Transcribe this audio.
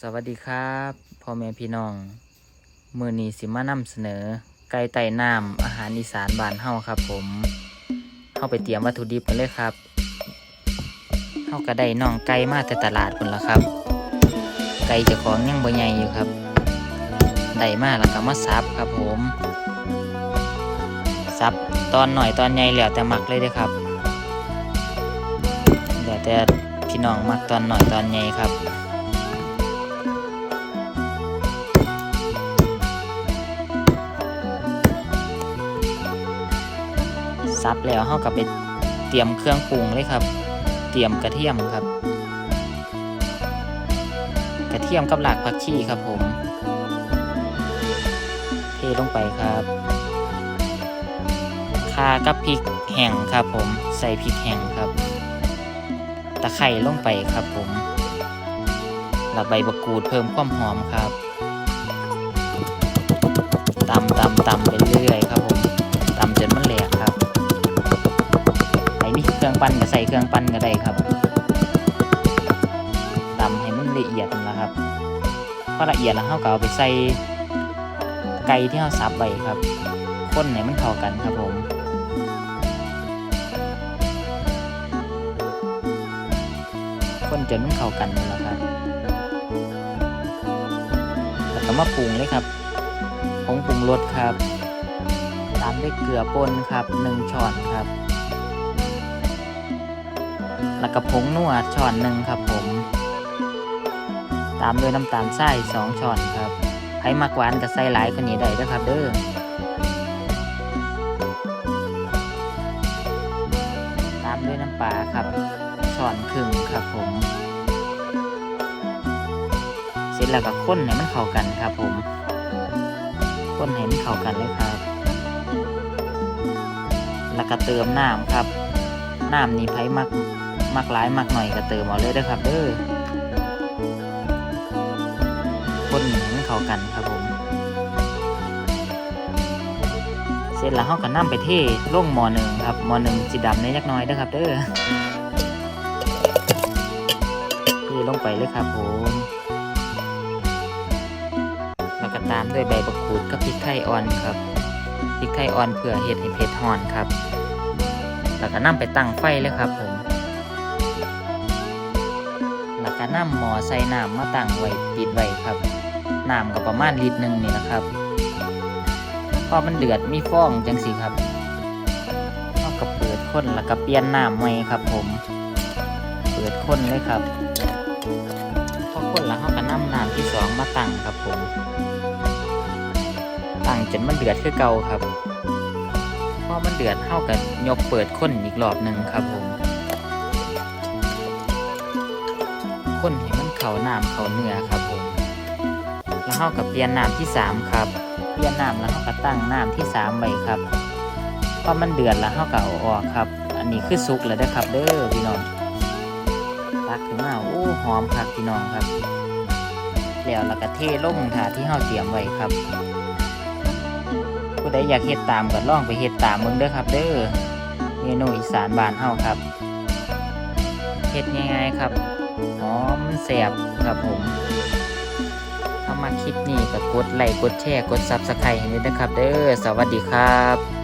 สวัสดีครับพ่อแม่พี่น้องมือนีสิมานำเสนอ ไก่ไต่น้ำอาหารอีสานบ้านเฮาครับ ผมเฮาไปเตรียมวัตถุดิบกันเลยครับเฮาก็ได้น้องไก่มาแต่ตลาดพุ่นละครับ ไก่จ้าของยังบ่ใหญ่อยู่ครับได้มาแล้วก็มาซับครับผมซับตอนหน่อยตอนใหญ่แล้วแต่หมักเลยเด้อครับแล้วแต่พี่น้องมักตอนหน่อยตอนใหญ่ครับ ซับแล้วเราก็ไปเตรียมเครื่องปรุงเลยครับ เตรียมกระเทียมครับ กระเทียมกับหลากผักชีครับผม เทลงไปครับข่ากับพริกแห้งครับผม ใส่พริกแห้งครับ ตะไคร่ลงไปครับผมแล้วใบบักกูดเพิ่มความหอมครับตำตำตำไปเรื่อย อละเอียดแล้วเราก็เอาไปใส่ไก่ที่เราสับไว้ครับข้นให้มันเข้ากันครับผมข้นจนมันเข้ากันแหละครับแล้วก็มาปรุงเลยครับผงปรุงรสครับตามด้วยเกลือป่นครับหนึ่งช้อนครับ แล้วก็ผงนัวช้อนหนึ่งครับผม ตามด้วยน้ำตาลทรายสองช้อนครับใครมักหวานก็ใส่หลายกว่านี้ได้ด้วยครับเด้อตามด้วยน้ำปลาครับช้อนครึ่งครับผม เสร็จแล้วก็ข้นให้มันเข้ากันครับผมข้นให้มันเข้ากันเลยครับ แล้วก็เติมน้ำครับน้ำนี่ไผมักมักหลายมักหน่อยก็เติมเอาเลยด้อครับเด้อ คนให้มันเข้ากันครับผม เสร็จแล้วเราก็นํไปเทลงหมอหนึ่งครับหมอหนึ่งสีดำในยักน้อยเด้อครับเด้อเทลงไปเลยครับผมแล้วก็ตามด้วยใบบักกูดกับพริกไทยอ่อนครับพริกไทยอ่อนเพื่อเห็ดให้เผ็ดหอนครับ แล้วก็นำไปตั้งไฟเลยครับผมแล้วก็นำหมอใส่น้ำมาตั้งไว้ปิดไว้ครับ น้ำก็ประมาณลิตรหนึ่งนี่นะครับพอมันเดือดมีฟองจังสิครับเราก็เปิดข้นแล้วก็เปลี่ยนน้ำใหม่ครับ ผม เปิดข้นเลยครับพอข้นแล้วเราก็นำน้ำที่สองมาตั้งครับผมตั้งจนมันเดือดคือเก่าครับพอมันเดือดเท่ากับยกเปิดข้นอีกรอบหนึ่งครับผมข้นให้มันเข่าน้ำเข่าเนื้อครับผม แล้วเท่ากับเปลี่ยนน้ำที่สามครับ เปลี่ยนน้ำแล้วเท่ากับตั้งน้ำที่สามไว้ครับพอมันเดือดแล้วเท่ากับเอาออกครับ อันนี้คือสุกแล้วนะครับ เด้อพี่น้องตักขึ้นมาโอ้หอมครับพี่น้องครับ แล้วแล้วก็เทลงถาที่เฮาเตรียมไว้ครับผู้ใดอยากเฮ็ดตามก็ลองไปเฮ็ดตามเบิ่งเด้อครับ เด้อเมนูอีสานบ้านเฮาครับเฮ็ดง่ายๆครับหอมแซ่บครับผม มาคลิปนี้ก็กดไลค์กดแชร์กด Subscribe ให้ด้วยนะครับ เด้อสวัสดีครับ